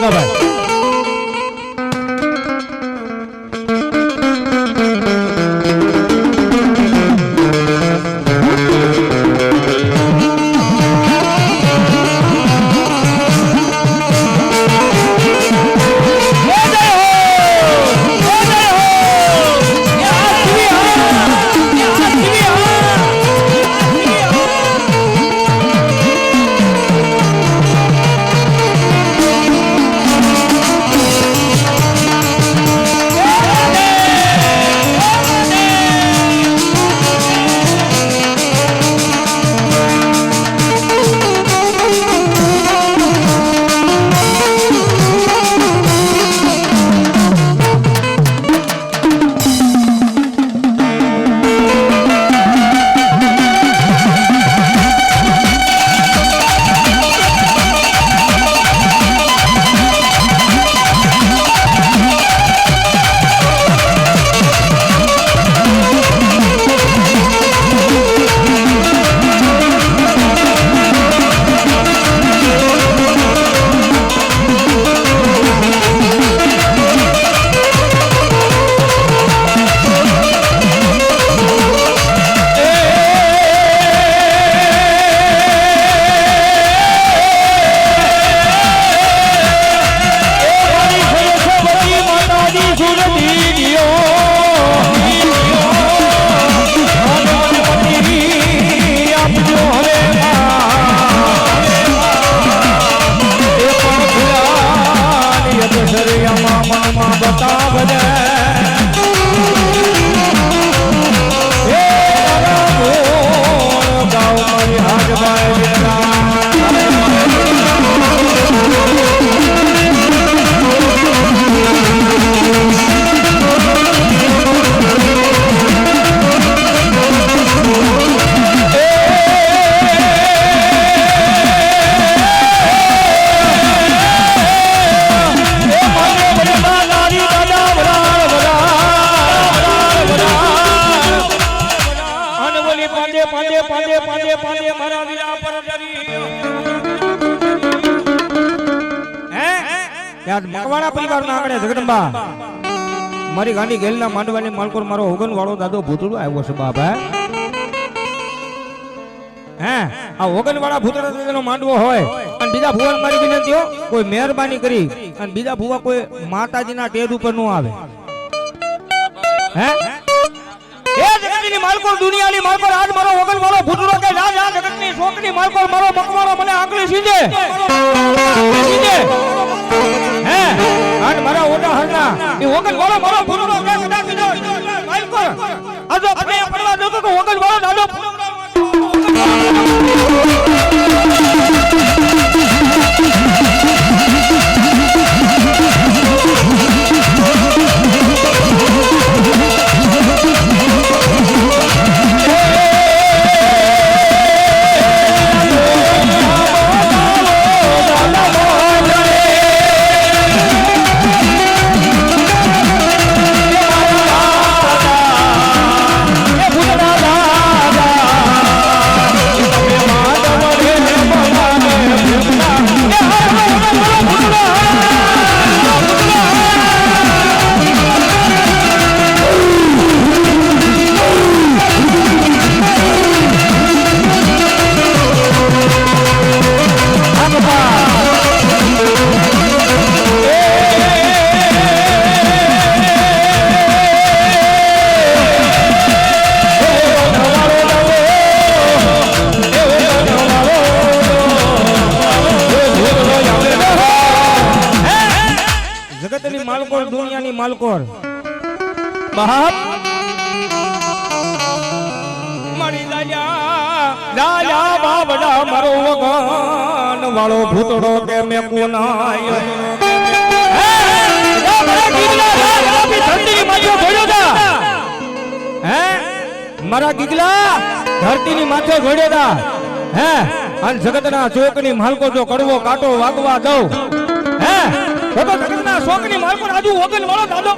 老板 મારી ગાંડી ગેલના માંડવાની માલકોર મારો હોગન વાળો દાદો ભૂતળો આવ્યો છે બાબા હે? આ હોગન વાળા ભૂતળા દાદાનો માંડવો હોય, અને બીજા ભુવન મારી વિનંતીઓ, કોઈ મહેરબાની કરી, અને બીજા ભુવા કોઈ માતાજીના ટેડ ઉપર નો આવે. હે? એ જગતની માલકોર, દુનિયાની માલકો આજ મારો ઓગનવાળો મારો ભૂતરો કે રાજ, આ જગતની શોકની માલકોર, મારો મકવાળો મને આંગળી સીધે. સીધે. હે આજ મારા ઓટા હરના એ વગન મારો મારો ભૂતરો કે કદાચ કીધો માલકો આ જો આપણે પડવા દો કે મારો દાદો જગતની મારા ગીગલા ધરતીની માથે ઘોડ્યો તા હે અને જગતના ચોકની માલકો જો કડવો કાંટો વાગવા દઉં હે તો જગતના શોકની માલકો રાજુ વગન વાળો દાદો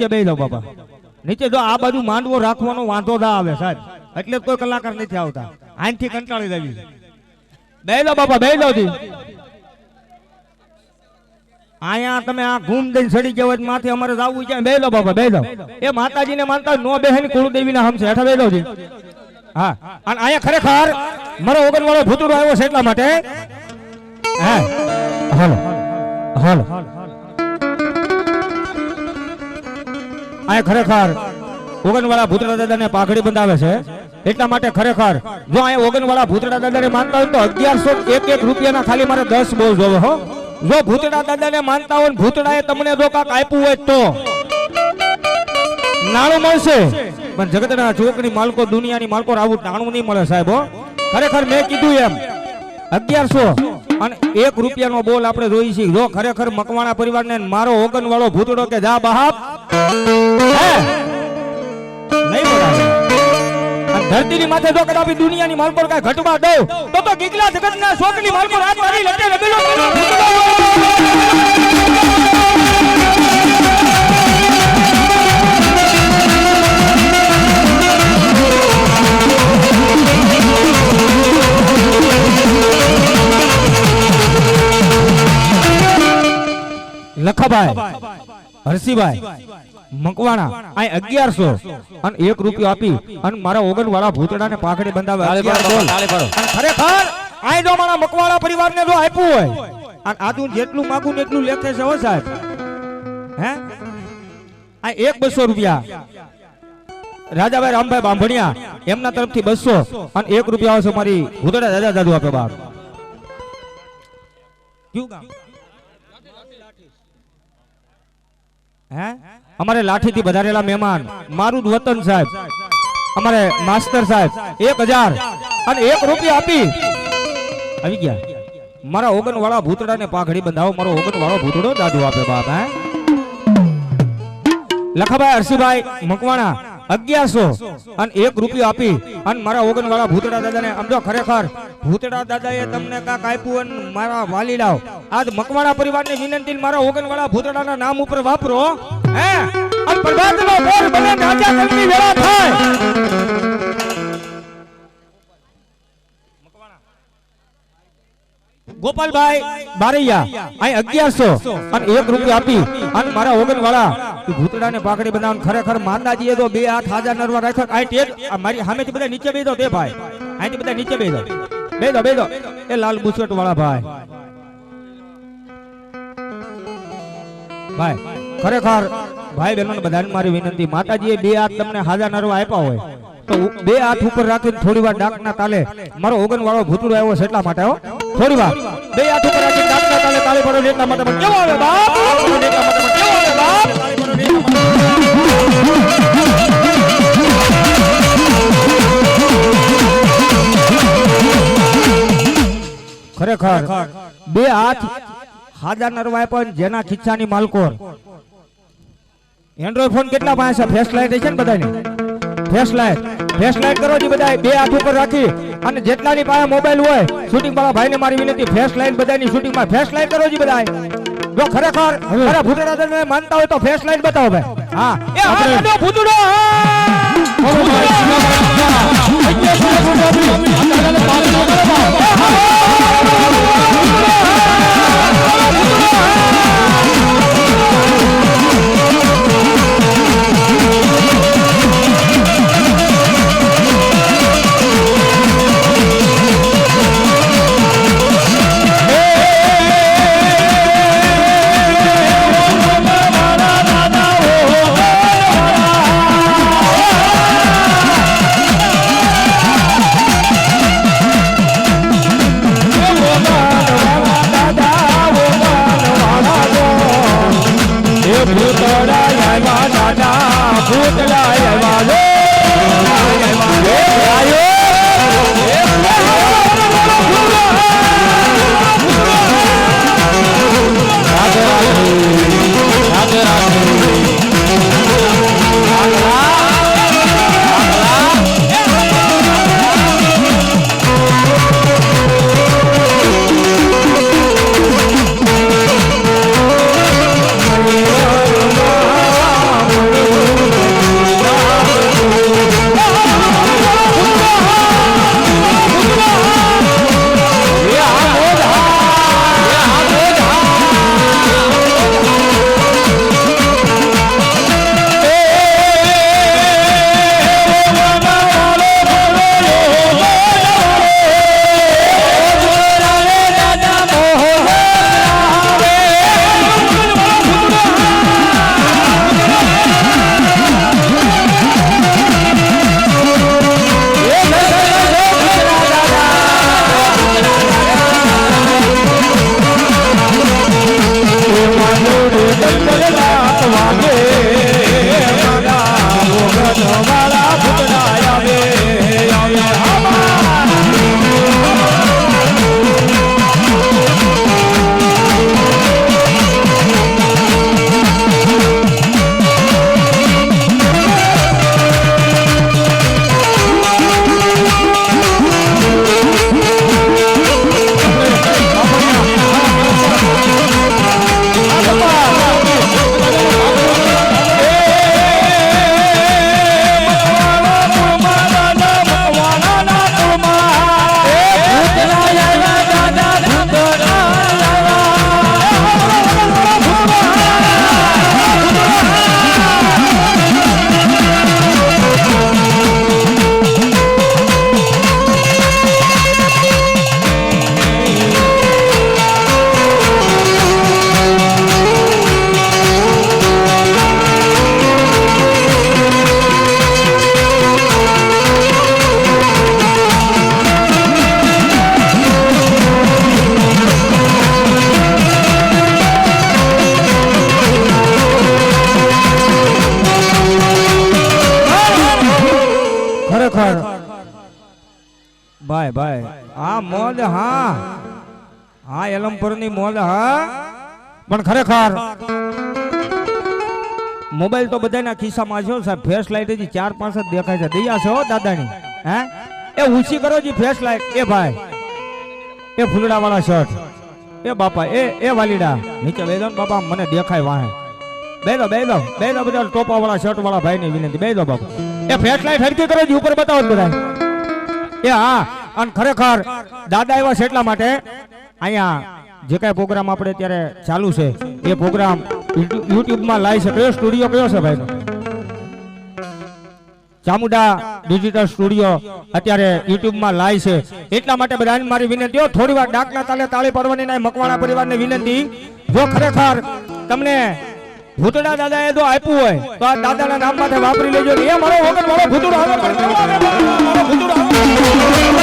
નીચે બે જાઓ બાપા. નીચે જો આ બાજુ માંડવો રાખવાનો વાંધો ના આવે સાહેબ. એટલે કોઈ કલાકાર નથી આવતા. આનથી કંટાળી દેવી બે જાઓ બાપા બે જાઓ અહીંયા તમે આ ઘૂમ દઈને સડી ગયા માથે અમારે જવું છે. બે લો બાપા બે લો એ માતાજીને માનતા નો બેહન કુળદેવી ના છે હેઠા બે લો જી. હા. અને અહીંયા ખરેખર મારો ઓગન વાળો આવ્યો છે એટલા માટે. હે. હાલો. હાલો. અહીંયા ખરેખર ઓગનવાળા ભૂતળા દાદાને પાઘડી બંધાવે છે. એટલા માટે ખરેખર જો અહીંયા ઓગનવાળા ભૂતળા દાદાને માનતા હોય તો અગિયારસો એક એક રૂપિયાના ખાલી મારે દસ બોલ જોવે હો. જો ભૂતળા દાદાને માનતા હોય ને ભૂતળાએ તમને જો કાંક આપ્યું હોય તો નાણું મળશે. પણ જગતના ચોકની માલકો દુનિયાની માલકો આવું નાણું નહીં મળે સાહેબ ખરેખર મેં કીધું એમ. અગિયારસો અને એક રૂપિયાનો બોલ આપણે જોઈ છીએ. જો ખરેખર મકવાણા પરિવારને મારો ઓગન વાળો ભૂતડો કે જા બાપ ધરતીની માથે જો કદાપી દુનિયાની માલ પર કાંઈ ઘટવા દઉં, તો તો ગીગલા જગતના શોકની માલ પર હાથ મારી લટે રમેલો લખાભાઈ હરસીભાઈ મકવાણા આ અગિયારસો. અને એક રૂપિયો આપી અને મારા ઓગન વાળા ભૂતડાને પાઘડી બંધાવે. ખરેખર આ જો મારા મકવાણા પરિવારને જો આપ્યું હોય અને આજુ જેટલું માગું ને એટલું લેખે છે હો સાહેબ. હે? આ એક બસો રૂપિયા. રાજાભાઈ રામભાઈ બાંભણિયા એમના તરફથી બસો. અને એક રૂપિયા આવશે મારી ભૂતડા દાદા દાદુ આપે બાર ક્યુ ગામ હે અમારે લાઠીથી વધારેલા મહેમાન, મારું વતન સાહેબ, અમારે માસ્ટર સાહેબ, એક હજાર અને એક રૂપિયા આપી. આવી ગયા. મારા ઓગન વાળા ભૂતડાને પાઘડી બંધાવો, મારો ઓગન વાળો ભૂતડો દાદુ આપે બાપ, હે? લખાભાઈ હર્ષિભાઈ મકવાણા અગિયારસો અને એક રૂપિયો આપી. અને મારા ઓગન વાળા ભૂતડા દાદાને સમજો ખરેખર, ભૂતડા દાદાએ તમને કાંક આપ્યું અને મારા વાલીડાઓ આજ મકવાણા પરિવારની વિનંતી મારા ઓગન વાળા ભૂતડાના નામ ઉપર વાપરો ગોપાલભાઈ બારૈયા, અહીં અગિયારસો અને એક રૂપિયા આપી. અને મારા ઓગન વાળા ભૂતડાને પાકડી બનાવવાનું ખરેખર માતાજીએ તો બે નરવા રાખ્યો આ ટેજ મારી સામેથી બધા નીચે બેસો તે ભાઈ. અહીંથી બધા નીચે બેસો બેસો બેસો એ લાલ બુસટ વાળા ભાઈ. ભાઈ, ખરેખર ભાઈ બહેનોને બધાને મારી વિનંતી. માતાજીએ બે હાથ તમને હાજર નરવા આપ્યા હોય, તો બે હાથ ઉપર રાખીને થોડી વાર ડાકના તાલે મારો ઓગન વાળો ભૂતડો આવ્યો છે એટલા માટે, હો. થોડી વાર. બે હાથ ઉપર રાખીને ડાકના તાલે તાળી પડો એટલા માટે કેવો આવે બાપ? એટલા માટે ખરેખર બે હાથ હાજર નરવાય પણ જેના ખિસ્સાની માલકોર. એન્ડ્રોઈડ ફોન કેટલા પાસે છે? ફેસ લાઈટ છે ને બધાની ફેસ લાઈટ ફેસ લાઈટ કરો જી બધા બે હાથ ઉપર રાખી અને જેટલાની પાસે મોબાઈલ હોય શૂટિંગ વાળા ભાઈને મારી વિનંતી. ફેસ લાઈટ બધાની શૂટિંગમાં ફેસ લાઈટ કરો જી બધા જો ખરેખર મારા ભૂતડાદરને માનતા હોય તો ફેસ લાઈન બતાવો ભાઈ હા એ આનો ભૂતડો ભૂતડો એલમપુરની મોજ પણ ખરેખર, મોબાઈલ તો બધાના ખિસ્સામાં છે સાહેબ. ફ્લેશ લાઈટ હજી ચાર પાંચ જ દેખાય છે. દયા છે હો દાદાની, હે? એ ઊંચી કરો જી ફ્લેશ લાઈટ એ ભાઈ, એ ફૂલડા વાળા શર્ટ એ બાપા, એ એ વાલીડા. નીચે બે દો ને બાપા, મને દેખાય વાહે. બે દો બે દો બે દો બધા ટોપા વાળા શર્ટ વાળા ભાઈ ની વિનંતી. બે દો બાપા. એ ફ્લેશ લાઈટ હરકી કરો જી, ઉપર બતાવો બધા એ હા, અને ખરેખર દાદા એવા છે એટલા માટે અહીંયા જે કાંઈ પ્રોગ્રામ આપણે અત્યારે ચાલુ છે, એ પ્રોગ્રામ યુટ્યુબમાં લાવી છે કયો સ્ટુડિયો કયો છે ભાઈનો ચામુંડા ડિજિટલ સ્ટુડિયો અત્યારે યુટ્યુબમાં લાઈવ છે એટલા માટે બધાને મારી વિનંતી થોડી વાર ડાકના તાલે તાળી પડવાની ના મકવાણા પરિવારને વિનંતી જો ખરેખર તમને ભૂતડા દાદાએ જો આપ્યું હોય તો આ દાદાના નામ માટે વાપરી લેજો એ મારો વગર મારો ભૂતડો આવે ભૂતડો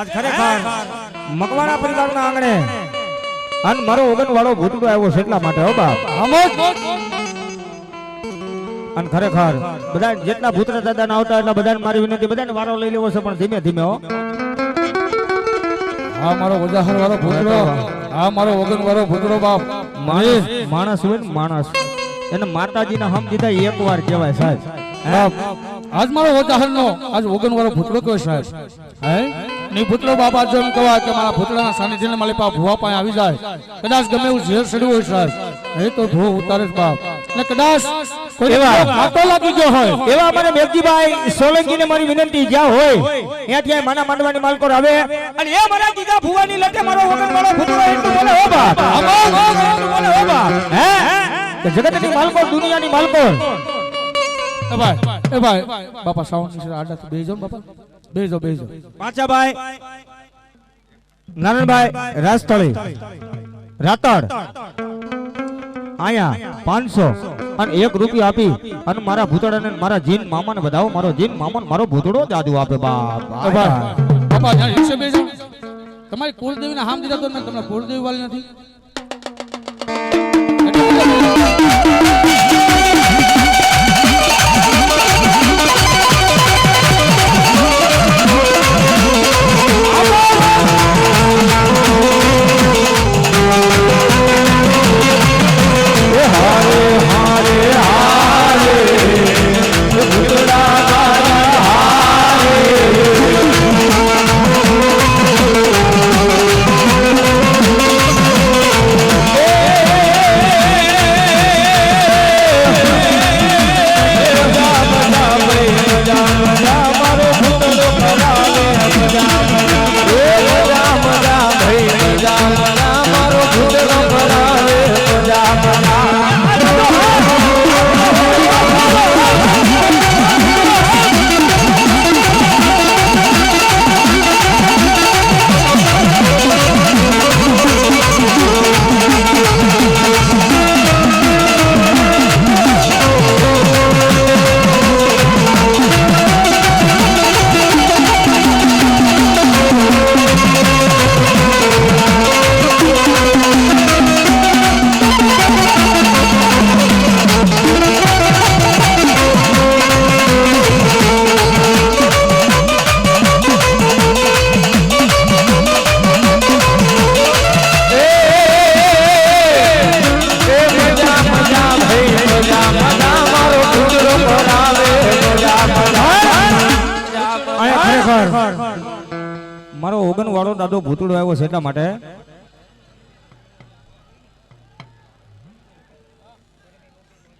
આજ ખરેખર મકવાણા પરિવારના આંગણે અને મારો ઓગન વાળો ભૂતડો આવ્યો છે એટલા માટે હો બાપ. અને ખરેખર બધા જેટલા ભૂતરા દાદા ના આવતા એટલા બધાને મારી વિનંતી બધાને વારો લઈ લેવો છે પણ ધીમે ધીમે હો. આ મારો ઉદાહરણ વાળો ભૂતડો આ મારો ઓગન વાળો ભૂતડો બાપ. માણસ. માણસ હોય ને માણસ. એને માતાજીના હમ દીધા એક વાર કહેવાય સાહેબ. આજ મારો ઉદાહરણ નો આજ ઓગન વાળો ભૂતડો કયો સાહેબ? હે? ની ભૂતડો બાપ જો એમ કહેવાય કે મારા ભૂતળાના સાનિધ્યને મારી પાસે ભૂવા પાસે આવી જાય. કદાચ ગમે એવું ઝેર ચડ્યું હોય સાહેબ. એ તો ભૂ ઉતારે જ બાપ. ને કદાચ એવા- લાગી ગયો હોય. એવા મને મેઘજીભાઈ સોલંકીને મારી વિનંતી જ્યાં હોય ત્યાં ત્યાં માના માંડવાની માલકોર આવે. અને એ મારા દીદા ભુવાની લટે મારો વગર વાળો ભૂતળો એટલું બોલે હો બાપ. બોલે હો બાપ. હે? જગતની માલકોર દુનિયાની માલકોર. એ ભાઈ એ ભાઈ બાપા સાઉન્ડ આડા તો બેજો બાપા. બેજો બેજો. પાંચાભાઈ નારાયણભાઈ રાજસ્થળી. રાતડ. આયા પાંચસો. અને એક રૂપિયો આપી. અને મારા ભૂતડાને મારા જીન મામાને વધાવો મારો જીન મામા મારો ભૂતડો દાદુ આપે. બાપ જ્યાં હિસ્સે બેજો. હામ દીધા તો તમને કુળદેવી વાળી નથી. અને ખરેખર